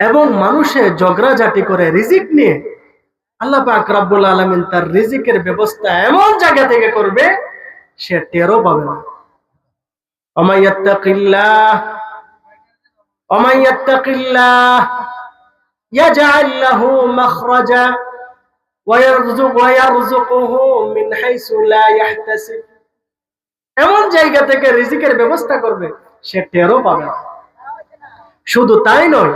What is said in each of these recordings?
এবং মানুষে ঝগড়াঝাটি করে রিজিক নিয়ে আল্লাহ পাক রাব্বুল আলামিন তার রিজিকের ব্যবস্থা এমন জায়গা থেকে করবে সে টেরও পাবে না ومن يتق الله ومن يتق الله يجعل له مخرجا ويرزق ويرزقه من حيث لا يحتسب এমন জায়গা থেকে রিজিকের ব্যবস্থা করবে সে টেরও পাবে না শুধু তাই নয়,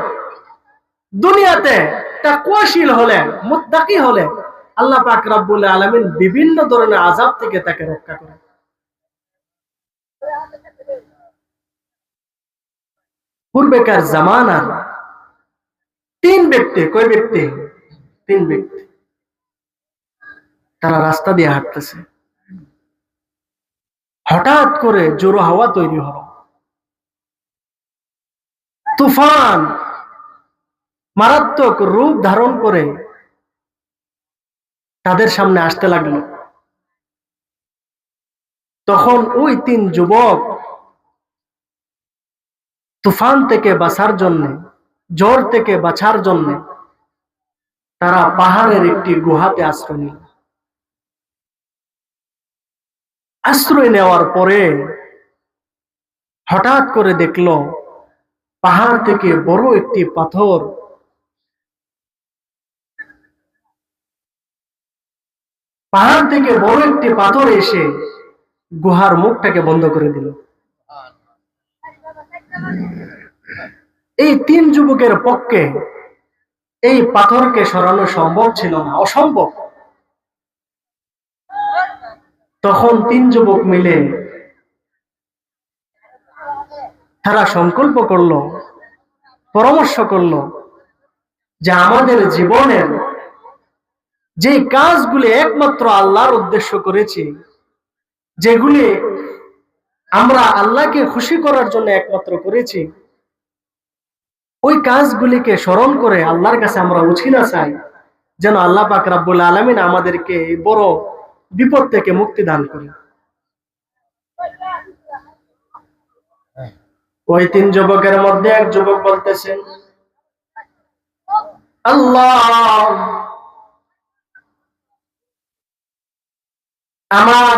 দুনিয়াতে তাকওয়াশীল হলে মুত্তাকি হলে আল্লাহ পাক রাব্বুল আলামিন বিভিন্ন ধরনের আযাব থেকে তাকে রক্ষা করে পূর্বেকার জামানার তিন ব্যক্তি, কয় ব্যক্তি? তিন ব্যক্তি। তারা রাস্তা দিয়ে হাঁটতেছে। হঠাৎ করে জোরো হাওয়া তৈরি হলো। তুফান মারাত্মক রূপ ধারণ করে তাদের সামনে আসতে লাগল। তখন ওই তিন যুবক তুফান থেকে বাঁচার জন্য, জ্বর থেকে বাঁচার জন্য তারা পাহাড়ের একটি গুহাতে আশ্রয় নিল। আশ্রয় নেওয়ার পরে হঠাৎ করে দেখল পাহাড় থেকে বড় একটি পাথর। পাহাড় থেকে বড় একটি পাথর এসে গুহার মুখটাকে বন্ধ করে দিল। এই তিন যুবকের পক্ষে এই পাথরকে সরানো সম্ভব ছিল না, অসম্ভব। তখন তিন যুবক মিলে তারা সংকল্প করল, পরামর্শ করল যে আমাদের জীবনের যে কাজগুলি একমাত্র আল্লাহর উদ্দেশ্য করেছি, যেগুলি আমরা আল্লাহকে খুশি করার জন্য একমাত্র করেছি, ওই কাজগুলিকে স্মরণ করে আল্লাহর কাছে আমরা উছিলা চাই যেন আল্লাহ পাক রাব্বুল আলামিন আমাদেরকে বড় বিপদ থেকে মুক্তি দান করে ওই তিন যুবকের মধ্যে এক যুবক বলতেছেন আল্লাহ, আমার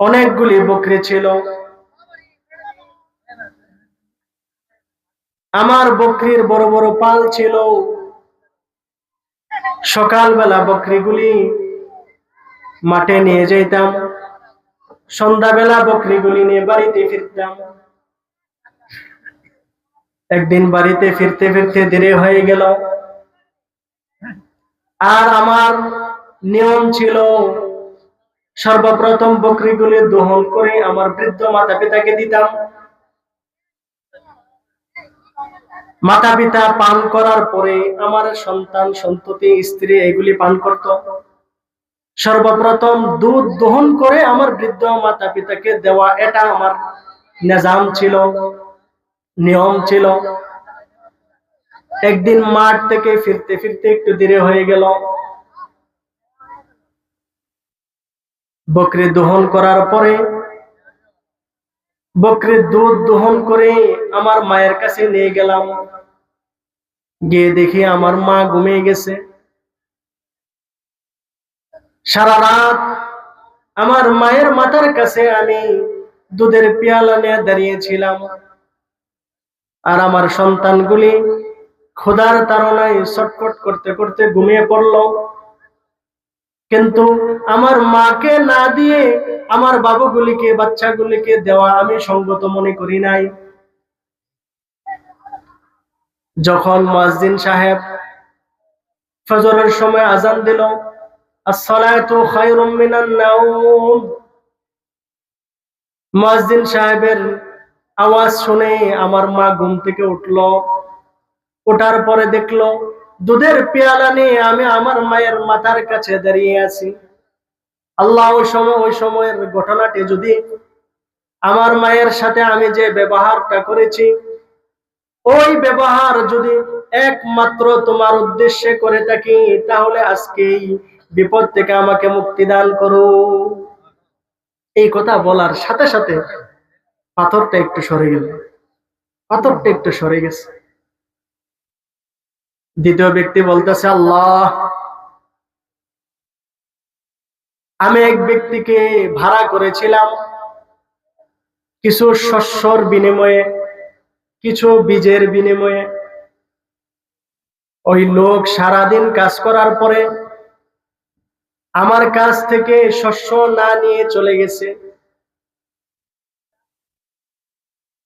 অনেকগুলি বকরি ছিল। আমার বকরির বড় বড় পাল ছিল। সকালবেলা বকরিগুলি মাঠে নিয়ে যেতাম সন্ধ্যাবেলা বকরিগুলি নিয়ে বাড়িতে ফিরতাম। একদিন বাড়িতে ফিরতে ফিরতে দেরি হয়ে গেল। আর আমার নিয়ম ছিল, সর্বপ্রথম বকরিগুলি দহন করে আমার বৃদ্ধ মাতা পিতাকে দিতাম। মাতা পিতা পান করার পরে আমার সন্তান, সন্ততি, স্ত্রী এগুলি পান করত। সর্বপ্রথম দুধ দহন করে আমার বৃদ্ধ মাতা পিতাকে দেওয়া, এটা আমার নিজাম ছিল, নিয়ম ছিল। একদিন মাঠ থেকে ফিরতে ফিরতে একটু দেরি হয়ে গেল। বকরি দহন করার পরে বকরির দুধ দহন করে আমার মায়ের কাছে নিয়ে গেলাম। গিয়ে দেখি আমার মা ঘুমিয়ে গেছে। সারা রাত আমার মায়ের মাথার কাছে আমি দুধের পেয়ালা নিয়ে দাঁড়িয়েছিলাম। আর আমার সন্তানগুলি খোদার তাড়নায় ছটফট করতে করতে ঘুমিয়ে পড়ল। কিন্তু আমার মাকে না দিয়ে আমার বাবুগুলিকে, বাচ্চাগুলিকে দেওয়া আমি সঙ্গত মনে করি নাই। যখন মসজিদ সাহেব ফজরের সময় আজান দিল মসজিদ সাহেবের আওয়াজ শুনে আমার মা ঘুম থেকে উঠল। ওঠার পরে দেখল, দুধের পেয়ালা নিয়ে আমি আমার মায়ের মাথার কাছে দাঁড়িয়ে আছি। আল্লাহ ওই সময়, ওই সময়ের ঘটনাটি যদি আমার মায়ের সাথে আমি যে ব্যবহারটা করেছি, ওই ব্যবহার যদি একমাত্র তোমার উদ্দেশ্যে করে থাকি, তাহলে আজকে এই বিপদ থেকে আমাকে মুক্তি দান করো। এই কথা বলার সাথে সাথে পাথরটা একটু সরে গেল। পাথরটা একটু সরে গেছে। দ্বিতীয় ব্যক্তি বলতেছে, আল্লাহ, আমি এক ব্যক্তিকে ভাড়া করেছিলাম কিছু শস্যর বিনিময়ে, কিছু বীজের বিনিময়ে। ওই লোক সারাদিন কাজ করার পরে আমার কাছ থেকে শস্য না নিয়ে চলে গেছে।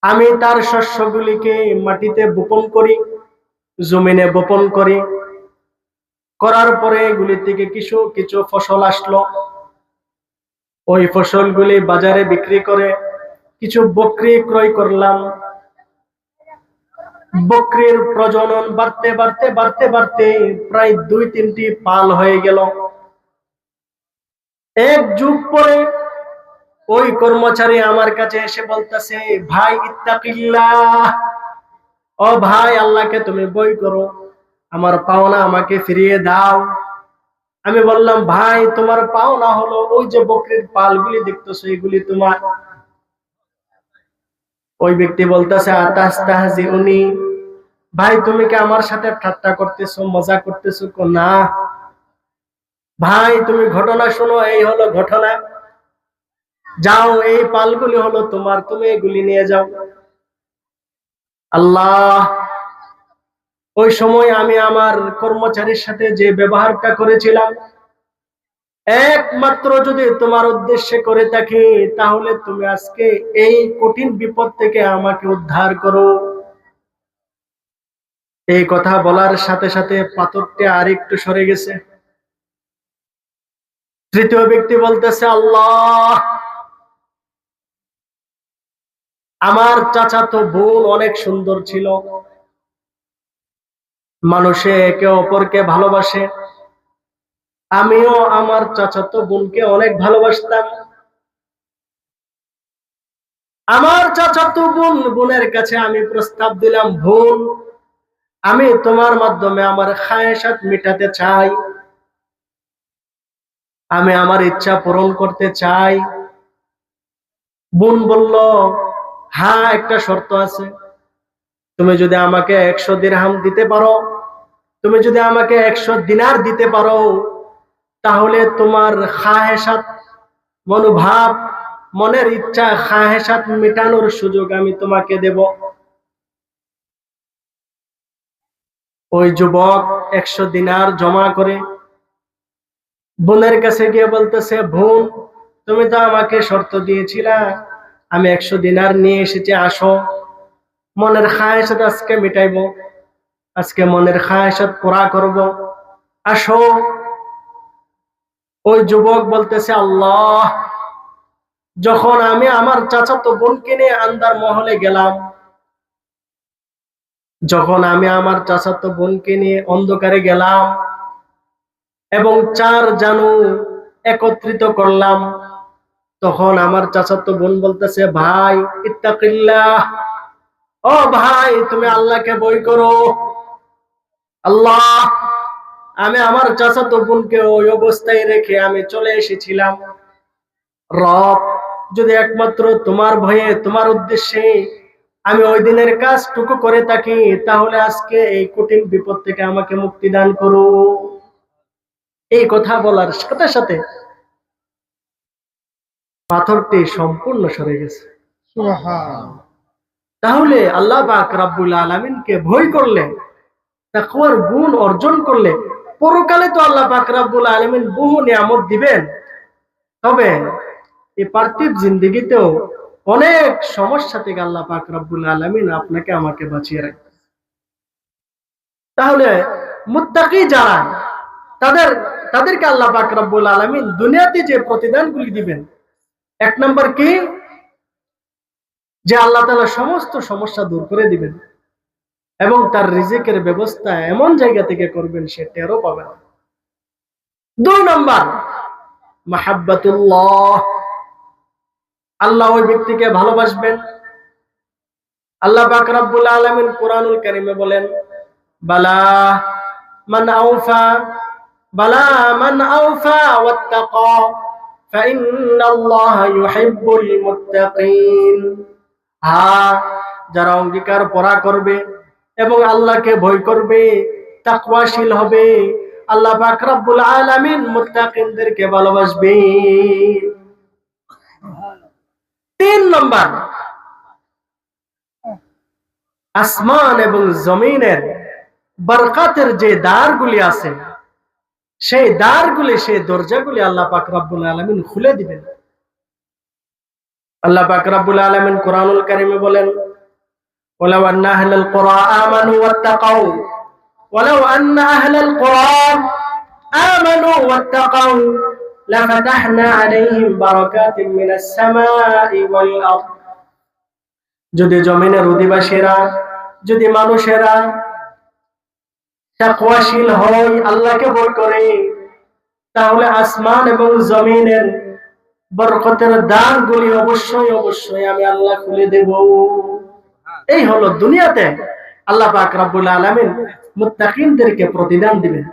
আমি তার শস্যগুলিকে মাটিতে বপন করি, জমিনে বপন করি। করার পরে এগুলি থেকে কিছু কিছু ফসল আসলো। ওই ফসলগুলি বাজারে বিক্রি করে কিছু বকরি ক্রয় করলাম। বকরির প্রজনন বাড়তে বাড়তে বাড়তে বাড়তে প্রায় দুই তিনটি পাল হয়ে গেল। এক যুগ পরে ওই কর্মচারী আমার কাছে এসে বলতেছে, ভাই, ইত্তাকিল্লাহ। ও ভাই, আল্লাহকে তুমি বই করো। আমার পাওনা আমাকে ফিরিয়ে দাও। আমি বললাম, ভাই, তোমার পাওনা হলো ওই যে বকরির পালগুলি দেখতেছো, এগুলি তোমার। ওই ব্যক্তি বলতেছে আতাস তাহাজি উনি ভাই, তুমি কি আমার সাথে ঠাট্টা করতেছো, মজা করতেছো না? ভাই, তুমি ঘটনা শোনো, এই হলো ঘটনা। যাও, এই পালগুলি হলো তোমার, তুমি এগুলি নিয়ে যাও। আল্লাহ, ওই সময় আমি আমার কর্মচারীর সাথে যে ব্যবহারটা করেছিলাম, একমাত্র যদি তোমার উদ্দেশ্যে করে থাকি, তাহলে তুমি আজকে এই কঠিন বিপদ থেকে আমাকে উদ্ধার করো। এই কথা বলার সাথে সাথে পাথরটি আর একটু সরে গেছে। তৃতীয় ব্যক্তি বলতেছে, আল্লাহ, আমার চাচাতো বোন অনেক সুন্দর ছিল। মানুষে একে অপরকে ভালোবাসে। আমিও আমার চাচাতো বোনকে অনেক ভালোবাসতাম। আমার চাচাতো বোন, বোনের কাছে আমি প্রস্তাব দিলাম, বোন, আমি তোমার মাধ্যমে আমার খায়েসাত মেটাতে চাই। আমি আমার ইচ্ছা পূরণ করতে চাই। বোন বলল হ্যাঁ একটা শর্ত আছে। তুমি যদি আমাকে একশো দিরহাম দিতে পারো, তুমি যদি আমাকে একশো দিনার দিতে পারো, তাহলে তোমার খাহেসাত মনোভাব, মনের ইচ্ছা খাহেসাত মেটানোর সুযোগ আমি তোমাকে দেব। ওই যুবক একশো দিনার জমা করে বোনের কাছে গিয়ে বলতেছে, বোন, তুমি তো আমাকে শর্ত দিয়েছিলা, আমি একশো দিনার নিয়ে এসেছি, আসো। মনের খায়সাত আজকে মিটাইব, আজকে মনের খায়সাত পুরা করব। আসো। ওই যুবক বলতেছে, আল্লাহ, যখন আমি আমার চাচাতো বোনকে নিয়ে আন্দার মহলে গেলাম, যখন আমি আমার চাচাতো বোনকে নিয়ে অন্ধকারে গেলাম এবং চার জানু একত্রিত করলাম। তখন আমার চাচাতো বোন বলতেছে, ভাই, ইত্তাকিল্লাহ। ও ভাই, তুমি আল্লাহকে বই করো। আল্লাহ, আমি আমার চাচাতো বোনকে ওই অবস্থায় রেখে আমি চলে এসেছিলাম। রব, যদি একমাত্র তোমার ভয়ে, তোমার উদ্দেশ্যে আমি ওই দিনের কাজটুকু করে থাকি, তাহলে আজকে এই কঠিন বিপদ থেকে আমাকে মুক্তি দান করো। এই কথা বলার সাথে সাথে পাথরটি সম্পূর্ণ সরে গেছে। তাহলে আল্লাহ পাক রাব্বুল আলামিনকে ভয় করলে, তাকওয়ার গুণ অর্জন করলে, পরকালে তো আল্লাহ পাক রাব্বুল আলামিন বহু নিয়ামত দিবেন। তবে এই পার্থিব জিন্দেগিতেও অনেক সমস্যা থেকে আল্লাহ পাক রাব্বুল আলামিন আপনাকে আমাকে বাঁচিয়ে রাখবে তাহলে মুত্তাকি যারা, তাদের তাদেরকে আল্লাহ পাক রাব্বুল আলামিন দুনিয়াতে যে প্রতিদানগুলি দিবেন। এক নম্বর কি? যে আল্লাহ তালা সমস্ত সমস্যা দূর করে দিবেন এবং তার রিজিকের ব্যবস্থা এমন জায়গা থেকে করবেন সে টেরও পাবে না। দুই নম্বর, মাহাব্বাতুল্লাহ। আল্লাহ ওই ব্যক্তিকে ভালোবাসবেন। আল্লাহ পাক রব্বুল আলামিন কোরআনুল কারীমে বলেন, বালা মান আউফা বালা মান আউফা ওয়াত্তাকা, ফাইন্নাল্লাহা ইউহিব্বুল মুত্তাকিন। আ, যারা অঙ্গীকার পড়া করবে এবং আল্লাহকে ভয় করবে, তাকওয়াশীল হবে, আল্লাহ বাকরাবুল রব্বুল আলামিন মুত্তাকিনদেরকে ভালোবাসবে। তিন নম্বর, আসমান এবং জমিনের বরকাতের যে দ্বারগুলি আছে সেই দ্বারগুলি সেই দরজাগুলি আল্লাহ পাক রব্বুল আলামিন খুলে দিবেন আল্লাহ পাক রব্বুল আলামিন কোরআনুল কারীমে বলেন ولو أن أهل القرى آمنوا واتقوا ولو أن أهل القرى آمنوا واتقوا لفتحنا عليهم بركات من السماء والأرض যদি জমিনের অধিবাসীরা যদি মানুষেরা তাকওয়াশীল হয়, আল্লাহকে ভয় করে। তাহলে আসমান এবং জমিনের বরকতের দান গুলি অবশ্যই অবশ্যই আমি আল্লাহ খুলে দেব। এই হলো দুনিয়াতে আল্লাহ পাক রাব্বুল আলামিন মুত্তাকিনদেরকে প্রতিদান দিবেন।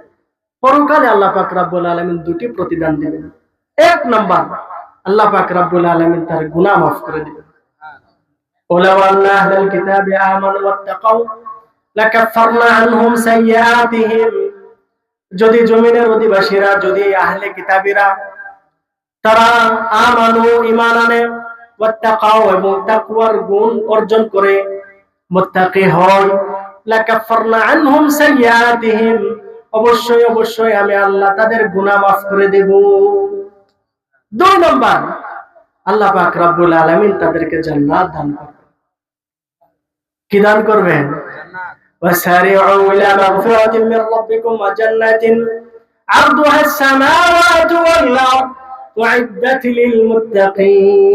পরকালে আল্লাহ পাক রাব্বুল আলামিন দুটি প্রতিদান দিবেন। এক নাম্বার, আল্লাহ পাক রাব্বুল আলামিন তার গুনাহ মাফ করে দিবেন। ওলাওয়াল্লাহ আহলাল কিতাবে আমানু ওয়াত্তাকাউ। যদি জমিনের অধিবাসীরা, যদি আহলে কিতাবীরা, তারা আমানু, ঈমান আনে এবং তাকওয়ার গুণ অর্জন করে অবশ্যই অবশ্যই আমি আল্লাহ তাদের গুনাহ মাফ করে দেব। দুই নম্বর, আল্লাহ পাক রব্বুল আলামিন তাদেরকে জান্নাত দান কি দান করবেন? وسارعوا إلى مغفرة من ربكم وجنة عرضها السماوات والأرض أعدت للمتقين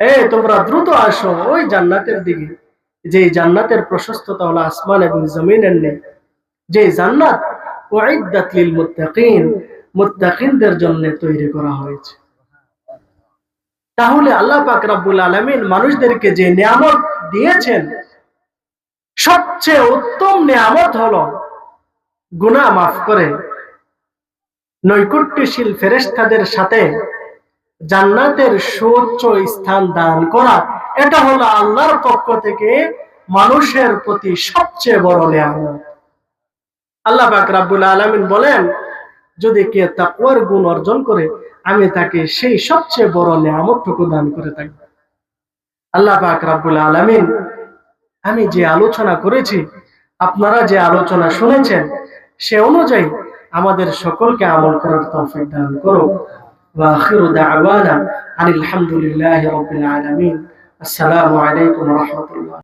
এই তোমরা দ্রুত আসো ওই জান্নাতের দিকে যে জান্নাতের প্রশস্ততা হলো আসমান এবং জমিনের নেই যে জান্নাত উইদ্দাত লিল মুত্তাকিন মুত্তাকিনদের জন্য তৈরি করা হয়েছে তাহলে আল্লাহ পাক রাব্বুল আলামিন মানুষদেরকে যে নিয়ামত দিয়েছেন সবচেয়ে উত্তম নিয়ামত হলো গুনাহ মাফ করে। নৈকট্যশীল ফেরেশতাদের সাথে জান্নাতের সুউচ্চ স্থান দান করা, এটা হলো আল্লাহর পক্ষ থেকে মানুষের প্রতি সবচেয়ে বড় নিয়ামত। আল্লাহ পাক রাব্বুল আলামিন বলেন, যদি কে তাকওয়ার গুণ অর্জন করে, আমি তাকে সেই সবচেয়ে বড় নিয়ামতটুকু দান করে থাকি। আল্লাহ পাক রাব্বুল আলামিন আমি যে আলোচনা করেছি আপনারা যে আলোচনা শুনেছেন সে অনুযায়ী আমাদের সকলকে আমল করার তৌফিক দান করো وآخر دعوانا عن الحمد لله رب العالمين السلام عليكم ورحمة الله